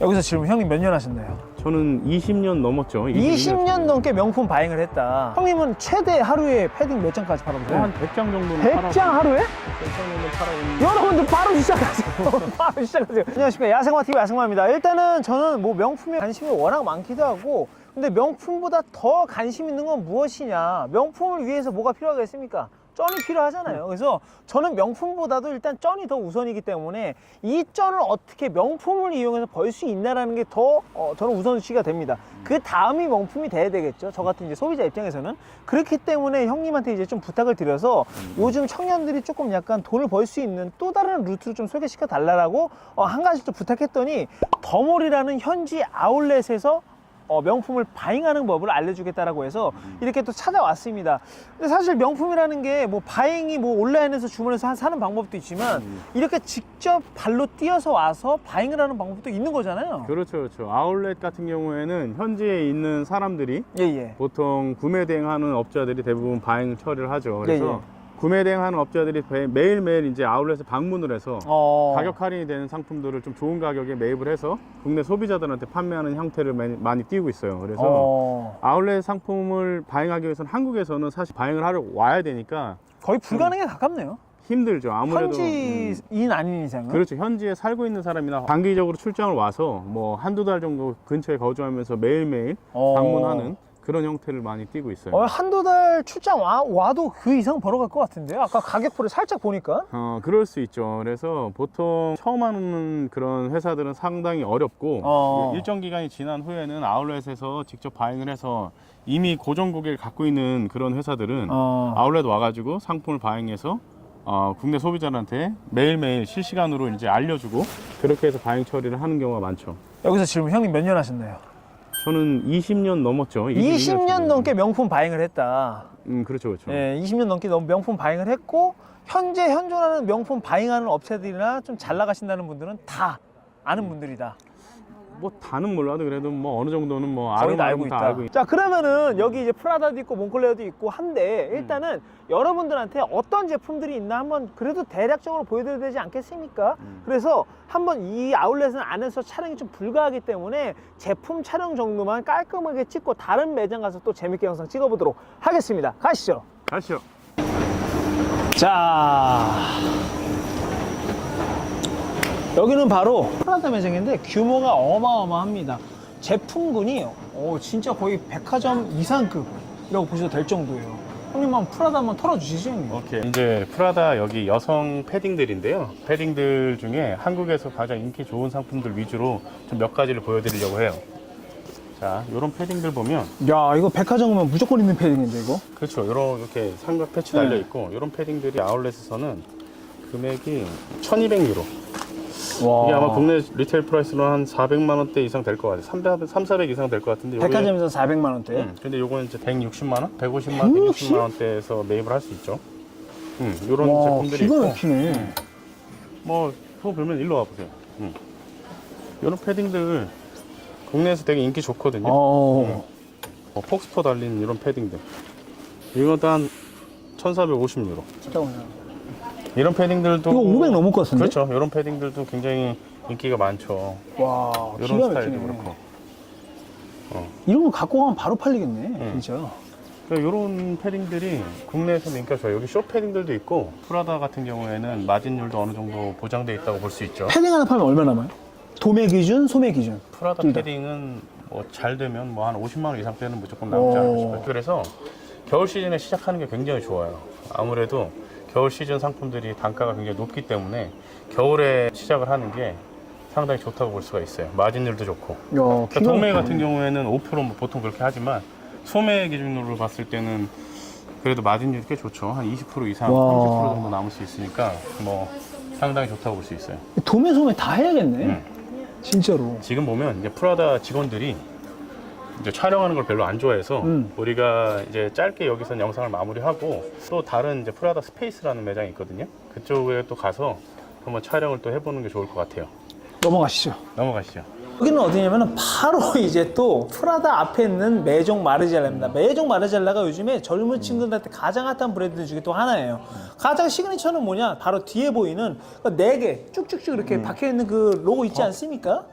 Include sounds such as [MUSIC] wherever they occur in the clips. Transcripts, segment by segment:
여기서 질문 형님 몇 년 하셨나요? 저는 20년 넘었죠. 20년 넘게 명품 바잉을 했다. 형님은 최대 하루에 패딩 몇 장까지 팔아보세요? 한 100장 정도는 100장 하루에? 100장 정도 팔아있는 여러분들 바로 시작하세요. [LAUGHS] 바로 시작하세요. 안녕하십니까. 야생마 TV 야생마입니다. 일단은 저는 뭐 명품에 관심이 워낙 많기도 하고 근데 명품보다 더 관심 있는 건 무엇이냐. 명품을 위해서 뭐가 필요하겠습니까? 쩐이 필요하잖아요. 그래서 저는 명품보다도 일단 쩐이 더 우선이기 때문에 이 쩐을 어떻게 명품을 이용해서 벌 수 있나라는 게더 어, 저는 우선시가 됩니다. 그 다음이 명품이 돼야 되겠죠. 저 같은 이제 소비자 입장에서는 그렇기 때문에 형님한테 이제 좀 부탁을 드려서 요즘 청년들이 조금 약간 돈을 벌 수 있는 또 다른 루트를 좀 소개시켜 달라고 어, 한 가지 또 부탁했더니 더몰이라는 현지 아울렛에서 어, 명품을 바잉하는 법을 알려주겠다라고 해서 이렇게 또 찾아왔습니다. 근데 사실 명품이라는 게 뭐 바잉이 뭐 온라인에서 주문해서 한- 사는 방법도 있지만 이렇게 직접 발로 뛰어서 와서 바잉을 하는 방법도 있는 거잖아요. 그렇죠, 그렇죠. 아울렛 같은 경우에는 현지에 있는 사람들이 예, 예. 보통 구매 대행하는 업자들이 대부분 바잉 처리를 하죠. 그래서 예, 예. 구매 대행하는 업자들이 매- 매일매일 이제 아울렛에 방문을 해서 어. 가격 할인이 되는 상품들을 좀 좋은 가격에 매입을 해서 국내 소비자들한테 판매하는 형태를 많이, 많이 띄고 있어요. 그래서 어. 아울렛 상품을 바잉하기 위해서는 한국에서는 사실 바잉을 하러 와야 되니까 거의 불가능에 가깝네요. 힘들죠. 아무래도 음, 현지인 아닌 이상은. 그렇죠. 현지에 살고 있는 사람이나 단기적으로 출장을 와서 뭐 한두 달 정도 근처에 거주하면서 매일매일 어. 방문하는 그런 형태를 많이 띄고 있어요. 어, 한두 달 출장 와, 와도 그 이상 벌어갈 것 같은데요? 아까 가격표를 살짝 보니까. 어, 그럴 수 있죠. 그래서 보통 처음 하는 그런 회사들은 상당히 어렵고 어. 일정 기간이 지난 후에는 아울렛에서 직접 바잉을 해서 이미 고정 고객을 갖고 있는 그런 회사들은 어. 아울렛 와가지고 상품을 바잉해서 어, 국내 소비자한테 매일매일 실시간으로 이제 알려주고 그렇게 해서 바잉 처리를 하는 경우가 많죠. 여기서 질문 형님 몇 년 하셨나요? 저는 20년 넘었죠. 20년 넘게 명품 바잉을 했다. 음, 그렇죠, 그렇죠. 예, 20년 넘게 넘- 명품 바잉을 했고 현재 현존하는 명품 바잉하는 업체들이나 좀 잘 나가신다는 분들은 다 아는 분들이다. 뭐 다는 몰라도 그래도 뭐 어느 정도는 뭐 거의 다 아름 알고 다 있다. 알고 있. 자 그러면은 여기 이제 프라다도 있고 몽클레어도 있고 한데 일단은 여러분들한테 어떤 제품들이 있나 한번 그래도 대략적으로 보여드려야 되지 않겠습니까? 그래서 한번 이 아울렛은 안에서 촬영이 좀 불가하기 때문에 제품 촬영 정도만 깔끔하게 찍고 다른 매장 가서 또 재밌게 영상 찍어보도록 하겠습니다. 가시죠. 가시죠. 자 여기는 바로 프라다 매장인데 규모가 어마어마합니다 제품군이 오, 진짜 거의 백화점 이상급이라고 보셔도 될 정도예요 형님 한번 프라다 한번 털어주시죠 형님 오케이. 이제 프라다 여기 여성 패딩들인데요. 패딩들 중에 한국에서 가장 인기 좋은 상품들 위주로 좀 몇 가지를 보여드리려고 해요. 자, 이런 패딩들 보면 야 이거 백화점 가면 무조건 있는 패딩인데 이거 그렇죠. 이런 이렇게 삼각 패치 달려 있고 이런 패딩들이 아울렛에서는 금액이 1,200유로. 와 이게 아마 국내 리테일 프라이스로 한 400만 원대 이상 될 것 같아요. 300, 3, 400 이상 될 것 같은데 요게- 백화점에서 400만 원대 음, 근데 요거는 이제 160만 원, 150만 원, 160만 원대에서 매입을 할 수 있죠. 음, 요런 와 제품들이 기가 있고 막히네 뭐, 소 보면 일로 와 보세요. 음. 이런 패딩들 국내에서 되게 인기 좋거든요. 어. 뭐 폭스퍼 달린 이런 패딩들. 이것도 한 1,450유로. 잠깐만요 이런 패딩들도. 이거 500 넘을 것 같은데? 그렇죠. 이런 패딩들도 굉장히 인기가 많죠. 와 이런 기가 스타일도 막히네 그렇고. 이런 거 갖고 가면 바로 팔리겠네 음. 진짜 이런 패딩들이 국내에서 인기가 좋아요. 여기 쇼 패딩들도 있고, 프라다 같은 경우에는 마진율도 어느 정도 보장되어 있다고 볼 수 있죠. 패딩 하나 팔면 얼마 남아요? 도매 기준, 소매 기준. 프라다 둘 다. 패딩은 뭐 잘 되면 뭐 한 50만 원 이상 되는 무조건 남지 않을까 오. 싶어요. 그래서 겨울 시즌에 시작하는 게 굉장히 좋아요. 아무래도 겨울 시즌 상품들이 단가가 굉장히 높기 때문에 겨울에 시작을 하는 게 상당히 좋다고 볼 수가 있어요. 마진율도 좋고. 야, 그러니까 도매 같은 경우에는 5%뭐 보통 그렇게 하지만 소매 기준으로 봤을 때는 그래도 마진율이 꽤 좋죠. 한 20% 이상, 와. 30% 정도 남을 수 있으니까 뭐 상당히 좋다고 볼 수 있어요. 도매, 소매 다 해야겠네. 음. 진짜로. 지금 보면 이제 프라다 직원들이 이제 촬영하는 걸 별로 안 좋아해서 음. 우리가 이제 짧게 여기서 영상을 마무리하고 또 다른 이제 프라다 스페이스라는 매장이 있거든요. 그쪽에 또 가서 한번 촬영을 또 해보는 게 좋을 것 같아요. 넘어가시죠. 넘어가시죠. 여기는 어디냐면은 바로 [LAUGHS] 이제 또 프라다 앞에 있는 메종 마르젤라입니다. 메종 마르젤라가 요즘에 젊은 친구들한테 가장 핫한 브랜드 중에 또 하나예요. 가장 시그니처는 뭐냐? 바로 뒤에 보이는 네 개 쭉쭉쭉 이렇게 박혀 있는 그 로고 있지 않습니까?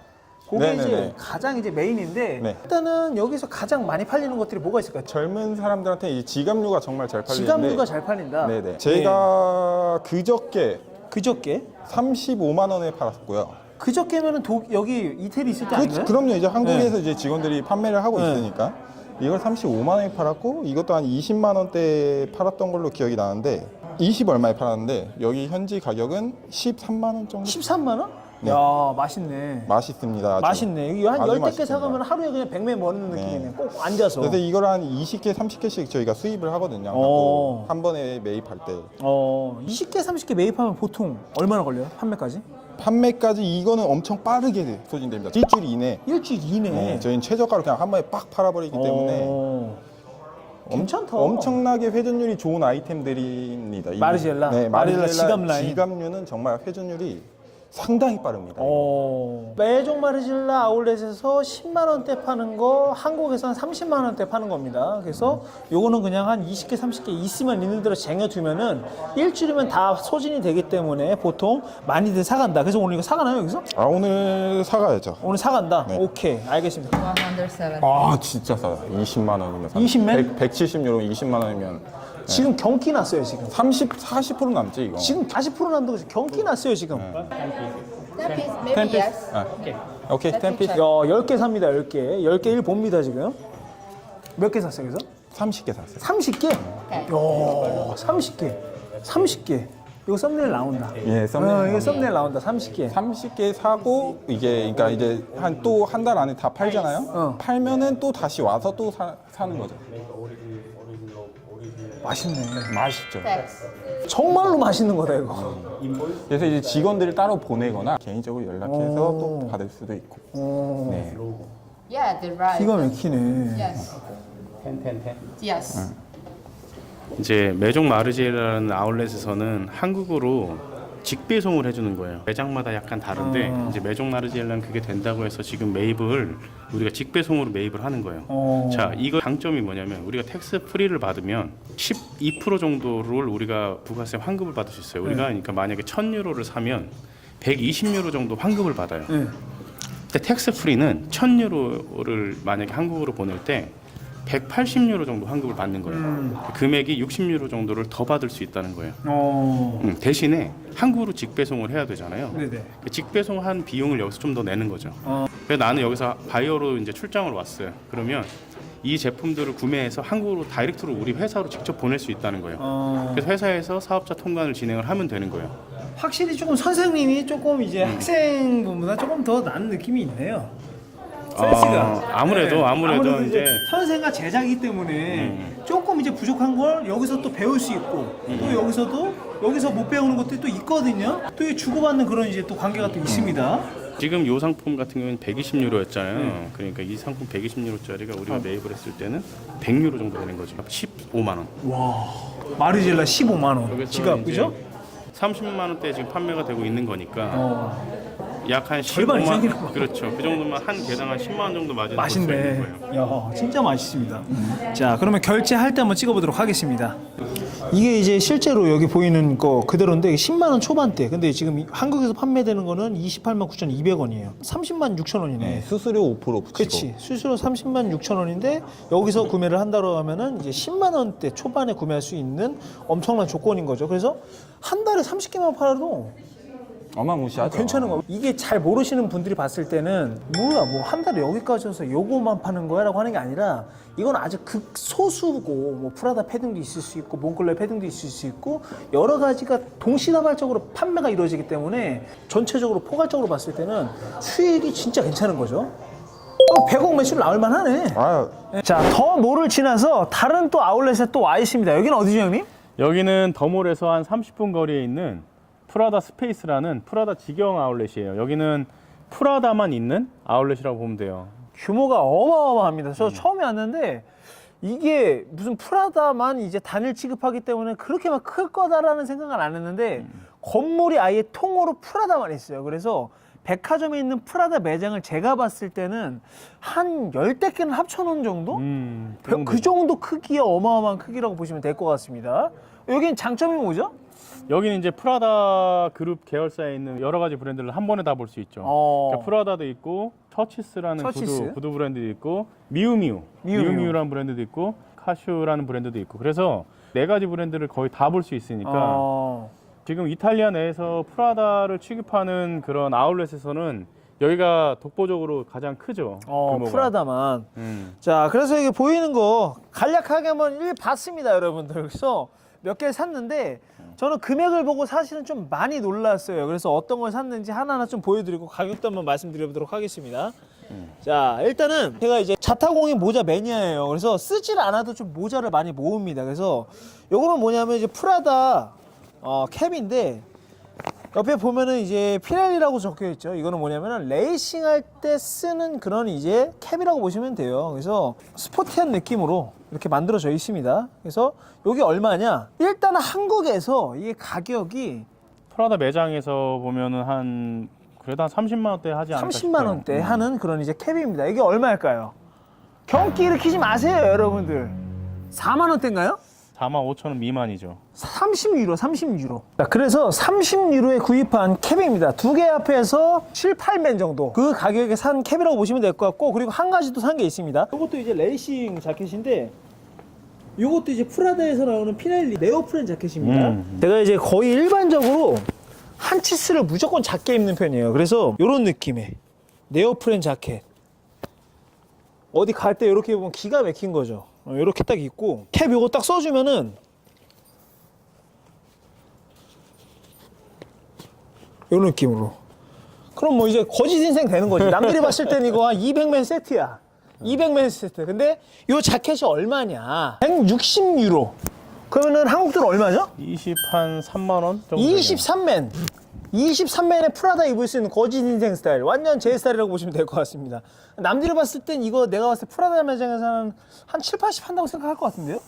그게 네네네. 이제 가장 이제 메인인데 네. 일단은 여기서 가장 많이 팔리는 것들이 뭐가 있을까요? 젊은 사람들한테 이 지갑류가 정말 잘 팔리는데 지갑류가 잘 팔린다. 네네. 제가 그저께 그저께 35만 원에 팔았고요. 그저께면은 도, 여기 이태리 있을 때 아닌가요? 그, 럼요 이제 한국에서 이제 직원들이 판매를 하고 네. 있으니까 이걸 35만 원에 팔았고 이것도 한 20만 원대에 팔았던 걸로 기억이 나는데 20 얼마에 팔았는데 여기 현지 가격은 13만 원 정도 13만 원? 네. 야 맛있네. 맛있습니다. 아주. 맛있네. 이거 한 아주 10대 개 맛있습니다. 사가면 하루에 그냥 100매 먹는 네. 느낌이네. 꼭 앉아서. 그래서 이걸 한 20개, 30개씩 저희가 수입을 하거든요. 어. 한 번에 매입할 때. 어, 20개, 30개 매입하면 보통 얼마나 걸려요? 판매까지? 판매까지 이거는 엄청 빠르게 소진됩니다. 일주일 이내. 일주일 이내. 네, 저희는 최저가로 그냥 한 번에 빡 팔아버리기 때문에 어, 엄- 괜찮다. 엄청나게 회전율이 좋은 아이템들입니다. 이- 마르젤라? 네, 마르젤라 마르젤라 지갑 라인? 지갑류는 정말 회전율이 상당히 빠릅니다. 어, 매종 마르질라 아울렛에서 10만 원대 파는 거 한국에서 한 30만 원대 파는 겁니다. 그래서 요거는 그냥 한 20개, 30개 있으면 있는 대로 쟁여두면은 일주일이면 다 소진이 되기 때문에 보통 많이들 사간다. 그래서 오늘 이거 사가나요 여기서? 아 오늘 사가야죠. 오늘 사간다. 네. 오케이, 알겠습니다. 107. 아 진짜 싸요. 20만 원이면. 20만? 170유로 20만 원이면 지금 경기 났어요 지금. 30, 40% 남지 이거. 지금 40% 난다고 경기 났어요 지금. That piece, maybe yes. 아, 오케이, 10피스. 야, 10개 삽니다, 10개. 10개 일 봅니다, 지금. 몇 개 샀어요, 그래서? 30개 샀어요. 30개? 야, 30개. 30개. 이거 썸네일 나온다. 예, 썸네일 어, 이거 나옵니다. 썸네일 나온다, 30개. 30개 사고 이게 그러니까 이제 한 또 한 달 안에 다 팔잖아요. 어. 팔면은 또 다시 와서 또 사, 사는 거죠. 맛있네. 맛있죠. Text. 정말로 맛있는 거다, 이거. 그래서 이제 직원들을 따로 보내거나 개인적으로 연락해서 오. 또 받을 수도 있고. 어, 네. Yeah, the right. 기가 막히네. Yes. Yes. 이제 매종 마르제라는 아울렛에서는 한국어로 직배송을 해주는 거예요. 매장마다 약간 다른데 어. 이제 매종 마르제라는 그게 된다고 해서 지금 매입을 우리가 직배송으로 매입을 하는 거예요. 어. 자, 이거 장점이 뭐냐면 우리가 텍스 프리를 받으면 12% 정도를 우리가 부가세 환급을 받을 수 있어요. 우리가 그러니까 만약에 1,000유로를 사면 120유로 정도 환급을 받아요. 네. 근데 텍스 프리는 1,000유로를 만약에 한국으로 보낼 때 180유로 정도 환급을 받는 거예요. 음. 금액이 60유로 정도를 더 받을 수 있다는 거예요. 어, 음, 대신에 한국으로 직배송을 해야 되잖아요. 네네. 그 직배송한 비용을 여기서 좀 더 내는 거죠. 어. 그래서 나는 여기서 바이어로 이제 출장을 왔어요. 그러면 이 제품들을 구매해서 한국으로 다이렉트로 우리 회사로 직접 보낼 수 있다는 거예요. 어, 그래서 회사에서 사업자 통관을 진행을 하면 되는 거예요. 확실히 조금 선생님이 조금 이제 학생분보다 조금 더 나은 느낌이 있네요. 센스가. 어, 아무래도, 아무래도 이제- 선생과 제자이기 때문에 조금 이제 부족한 걸 여기서 또 배울 수 있고 또 여기서도 여기서 못 배우는 것들이 또 있거든요. 또이 주고받는 그런 이제 또 관계가 또 있습니다. 지금 이 상품 같은 경우는 120유로였잖아요. 네. 그러니까 이 상품 120유로짜리가 아. 우리가 매입을 했을 때는 100유로 정도 되는 거죠. 15만 원. 와 마르젤라 15만 원 여기서 지갑 이제 그죠? 30만 원대 지금 판매가 되고 있는 거니까 어 약한 절반 15만 이상이라고 봐. 그렇죠. 그 정도면 한 개당 한 10만 원 정도 있는 맛있네. 거예요. 야 진짜 맛있습니다. 자 그러면 결제할 때 한번 찍어보도록 하겠습니다. 이게 이제 실제로 여기 보이는 거 그대로인데 10만 원 초반대. 근데 지금 이- 한국에서 판매되는 거는 28만 9,200원이에요. 30만 6천 원이네. 네, 수수료 5% 붙이고. 그렇지 수수료 30만 6천 원인데 여기서 구매를 한다고 하면은 이제 10만 원대 초반에 구매할 수 있는 엄청난 조건인 거죠. 그래서 한 달에 30개만 팔아도 어마무시하죠. 괜찮은 거. 이게 잘 모르시는 분들이 봤을 때는 뭐야 뭐 한 달에 여기까지 와서 요거만 파는 거야라고 하는 게 아니라 이건 아주 극소수고 뭐 프라다 패딩도 있을 수 있고 몽클레 패딩도 있을 수 있고 여러 가지가 동시다발적으로 판매가 이루어지기 때문에 전체적으로 포괄적으로 봤을 때는 수익이 진짜 괜찮은 거죠. 어, 100억 매출 나올 만하네. 아, 자, 더 모를 지나서 다른 또 아울렛에 또 와 있습니다. 여기는 어디죠, 형님? 여기는 더몰에서 한 30분 거리에 있는 프라다 스페이스라는 프라다 직영 아울렛이에요. 여기는 프라다만 있는 아울렛이라고 보면 돼요. 규모가 어마어마합니다. 저 처음에 왔는데 이게 무슨 프라다만 이제 단일 취급하기 때문에 그렇게 막 클 거다라는 생각은 안 했는데 건물이 아예 통으로 프라다만 있어요. 그래서 백화점에 있는 프라다 매장을 제가 봤을 때는 한 열대 개는 합쳐놓은 정도? 음, 그, 그 정도 크기의 어마어마한 크기라고 보시면 될 것 같습니다. 여긴 장점이 뭐죠? 여기는 이제 프라다 그룹 계열사에 있는 여러 가지 브랜드를 한 번에 다 볼 수 있죠. 어. 그러니까 프라다도 있고 처치스라는 처치스? 구두, 구두 브랜드도 있고 미우미우, 미우미우. 미우미우라는 브랜드도 있고 카슈라는 브랜드도 있고 그래서 네 가지 브랜드를 거의 다 볼 수 있으니까 어, 지금 이탈리아 내에서 프라다를 취급하는 그런 아울렛에서는 여기가 독보적으로 가장 크죠. 어, 규모가. 프라다만. 음. 자, 그래서 이게 보이는 거 간략하게 한번 일 봤습니다, 여러분들. 그래서 몇 개를 샀는데 저는 금액을 보고 사실은 좀 많이 놀랐어요. 그래서 어떤 걸 샀는지 하나하나 좀 보여드리고 가격도 한번 말씀드려보도록 하겠습니다. 자, 일단은 제가 이제 자타공인 모자 매니아예요. 그래서 쓰질 않아도 좀 모자를 많이 모읍니다. 그래서 요거는 뭐냐면 이제 프라다 어, 캡인데 옆에 보면은 이제 피렐리라고 적혀 있죠. 이거는 뭐냐면은 레이싱 할 때 쓰는 그런 이제 캡이라고 보시면 돼요. 그래서 스포티한 느낌으로 이렇게 만들어져 있습니다. 그래서 이게 얼마냐? 일단 한국에서 이게 가격이 프라다 매장에서 보면은 한 그래도 한 30만 원대 하지 않을까 30만 싶어요. 원대 음. 하는 그런 이제 캡입니다. 이게 얼마일까요? 경기 일으키지 마세요, 여러분들. 4만 원대인가요? 4만 5천 원 미만이죠. 30유로, 30유로. 자, 그래서 30유로에 구입한 캡입니다. 두 개 합해서 7, 8맨 정도. 그 가격에 산 캡이라고 보시면 될 것 같고, 그리고 한 가지 또 산 게 있습니다. 이것도 이제 레이싱 자켓인데, 이것도 이제 프라다에서 나오는 피넬리 네오프렌 자켓입니다. 음. 제가 이제 거의 일반적으로 한 치스를 무조건 작게 입는 편이에요. 그래서 이런 느낌의 네오프렌 자켓. 어디 갈 때 이렇게 입으면 기가 막힌 거죠. 이렇게 딱 입고 캡 요거 딱 써주면은 요 느낌으로. 그럼 뭐 이제 거짓 인생 되는 거지. 남들이 봤을 때는 이거 한 200맨 세트야. 200맨 세트. 근데 요 자켓이 얼마냐? 160유로. 그러면은 한국 돈 얼마죠? 20한 3만 원 정도. 되네요. 23맨. 23맨에 프라다 입을 수 있는 거짓 인생 스타일. 완전 제 스타일이라고 보시면 될 것 같습니다. 남들이 봤을 땐 이거 내가 봤을 때 프라다 매장에서는 한 7, 80 한다고 생각할 것 같은데요?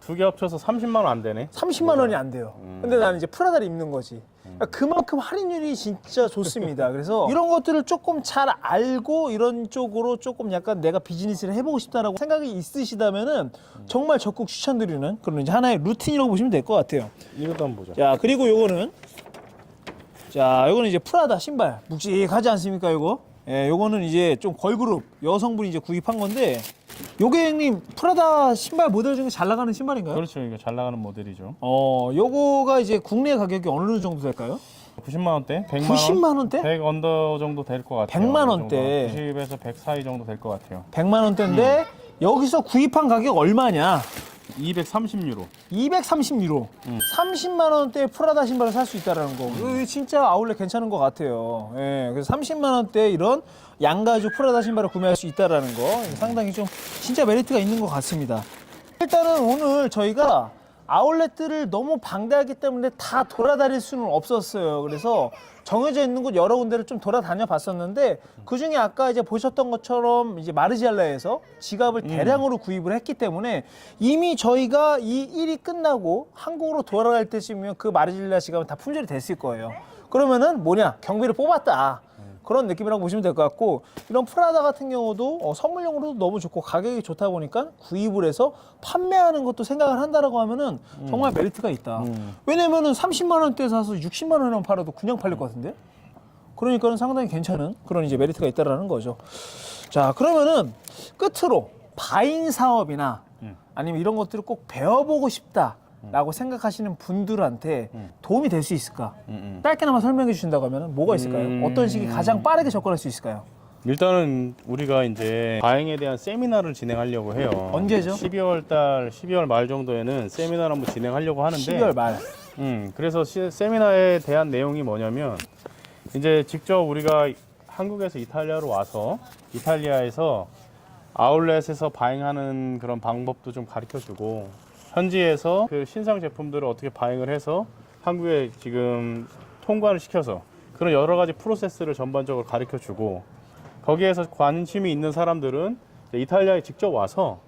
두 개 합쳐서 30만 원 안 되네. 30만 원이 안 돼요. 근데 나는 이제 프라다를 입는 거지. 그러니까 그만큼 할인율이 진짜 좋습니다. [LAUGHS] 그래서 이런 것들을 조금 잘 알고 이런 쪽으로 조금 약간 내가 비즈니스를 해보고 싶다라고 생각이 있으시다면은 정말 적극 추천드리는 그런 이제 하나의 루틴이라고 보시면 될 것 같아요. 이것도 한번 보자. 자 그리고 요거는 자 요거는 이제 프라다 신발 묵직하지 않습니까 요거 예 요거는 이제 좀 걸그룹 여성분이 이제 구입한 건데 요게 형님 프라다 신발 모델 중에 잘 나가는 신발인가요? 그렇죠. 이거 잘 나가는 모델이죠. 어 요거가 이제 국내 가격이 어느 정도 될까요? 90만 원대? 100만 90만 원대? 100 언더 정도 될 것 같아요. 100만 이 원대. 정도. 90에서 100 사이 정도 될 것 같아요. 100만 원대인데 여기서 구입한 가격 얼마냐? 230유로. 230유로. 30만 원대 프라다 신발을 살 수 있다라는 거. 이거 진짜 아울렛 괜찮은 것 같아요. 예. 그래서 30만 원대 이런 양가죽 프라다 신발을 구매할 수 있다라는 거 상당히 좀 진짜 메리트가 있는 것 같습니다. 일단은 오늘 저희가 아울렛들을 너무 방대하기 때문에 다 돌아다닐 수는 없었어요. 그래서 정해져 있는 곳 여러 군데를 좀 돌아다녀 봤었는데 그 중에 아까 이제 보셨던 것처럼 이제 마르지알라에서 지갑을 대량으로 구입을 했기 때문에 이미 저희가 이 일이 끝나고 한국으로 돌아갈 때쯤이면 그 마르지알라 지갑은 다 품절이 됐을 거예요. 그러면은 뭐냐 경비를 뽑았다. 그런 느낌이라고 보시면 될 것 같고 이런 프라다 같은 경우도 어, 선물용으로도 너무 좋고 가격이 좋다 보니까 구입을 해서 판매하는 것도 생각을 한다라고 하면은 정말 메리트가 있다. 왜냐면은 30만 원대 사서 60만 원에 팔아도 그냥 팔릴 것 같은데. 그러니까는 상당히 괜찮은 그런 이제 메리트가 있다라는 거죠. 자 그러면은 끝으로 바잉 사업이나 아니면 이런 것들을 꼭 배워보고 싶다 라고 생각하시는 분들한테 도움이 될 수 있을까? 짧게나마 설명해 주신다고 하면 뭐가 있을까요? 음. 어떤 식이 가장 빠르게 접근할 수 있을까요? 일단은 우리가 이제 과잉에 대한 세미나를 진행하려고 해요. 언제죠? 12월 달, 12월 말 정도에는 세미나를 한번 진행하려고 하는데 12월 말. 음, 그래서 시- 세미나에 대한 내용이 뭐냐면 이제 직접 우리가 한국에서 이탈리아로 와서 이탈리아에서 아울렛에서 바잉하는 그런 방법도 좀 가르쳐 주고 현지에서 그 신상 제품들을 어떻게 바잉을 해서 한국에 지금 통관을 시켜서 그런 여러 가지 프로세스를 전반적으로 가르쳐 주고 거기에서 관심이 있는 사람들은 이탈리아에 직접 와서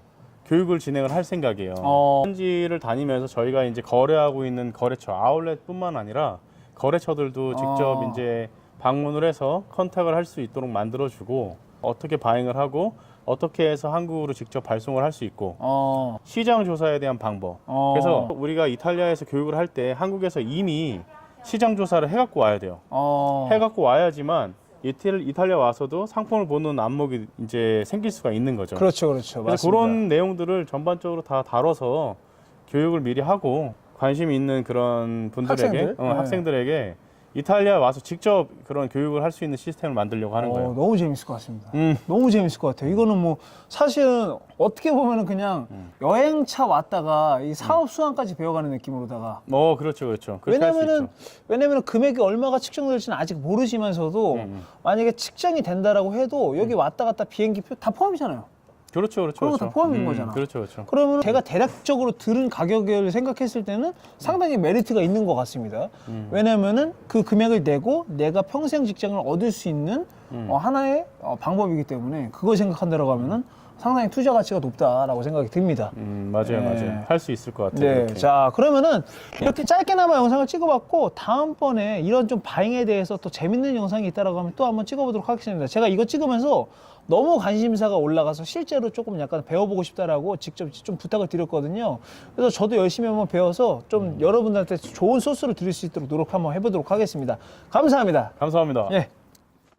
교육을 진행을 할 생각이에요. 어. 현지를 다니면서 저희가 이제 거래하고 있는 거래처 아울렛뿐만 아니라 거래처들도 직접 어. 이제 방문을 해서 컨택을 할 수 있도록 만들어주고 어떻게 바잉을 하고 어떻게 해서 한국으로 직접 발송을 할 수 있고 어. 시장 조사에 대한 방법. 어. 그래서 우리가 이탈리아에서 교육을 할 때 한국에서 이미 시장 조사를 해갖고 와야 돼요. 어. 해갖고 와야지만 이탈, 이탈리아 와서도 상품을 보는 안목이 이제 생길 수가 있는 거죠. 그렇죠, 그렇죠. 그래서 맞습니다. 그런 내용들을 전반적으로 다 다뤄서 교육을 미리 하고 관심 있는 그런 분들에게 학생들? 어, 네. 학생들에게 이탈리아 와서 직접 그런 교육을 할 수 있는 시스템을 만들려고 하는 어, 거예요. 너무 재밌을 것 같습니다. 음. 너무 재밌을 것 같아요. 이거는 뭐 사실은 어떻게 보면은 그냥 음. 여행차 왔다가 이 사업 수완까지 배워가는 느낌으로다가 어, 그렇죠, 그렇죠. 그렇게 할수 왜냐면은 있죠. 왜냐면은 금액이 얼마가 측정될지는 아직 모르시면서도 음. 만약에 측정이 된다라고 해도 여기 왔다 갔다 비행기 표 다 포함이잖아요. 그렇죠, 그렇죠. 그런 거 다 그렇죠. 포함인 거잖아. 그렇죠, 그렇죠. 그러면 제가 대략적으로 들은 가격을 생각했을 때는 상당히 메리트가 있는 것 같습니다. 음. 왜냐면은 그 금액을 내고 내가 평생 직장을 얻을 수 있는 음. 어, 하나의 어, 방법이기 때문에 그걸 생각한다고 하면은 상당히 투자 가치가 높다라고 생각이 듭니다. 음, 맞아요, 네. 맞아요. 할 수 있을 것 같아요. 네, 그렇게. 자 그러면은 이렇게 짧게나마 영상을 찍어봤고 다음번에 이런 좀 바잉에 대해서 또 재밌는 영상이 있다라고 하면 또 한번 찍어보도록 하겠습니다. 제가 이거 찍으면서 너무 관심사가 올라가서 실제로 조금 약간 배워보고 싶다라고 직접 좀 부탁을 드렸거든요. 그래서 저도 열심히 한번 배워서 좀 여러분들한테 좋은 소스를 드릴 수 있도록 노력 한번 해보도록 하겠습니다. 감사합니다. 감사합니다. 예.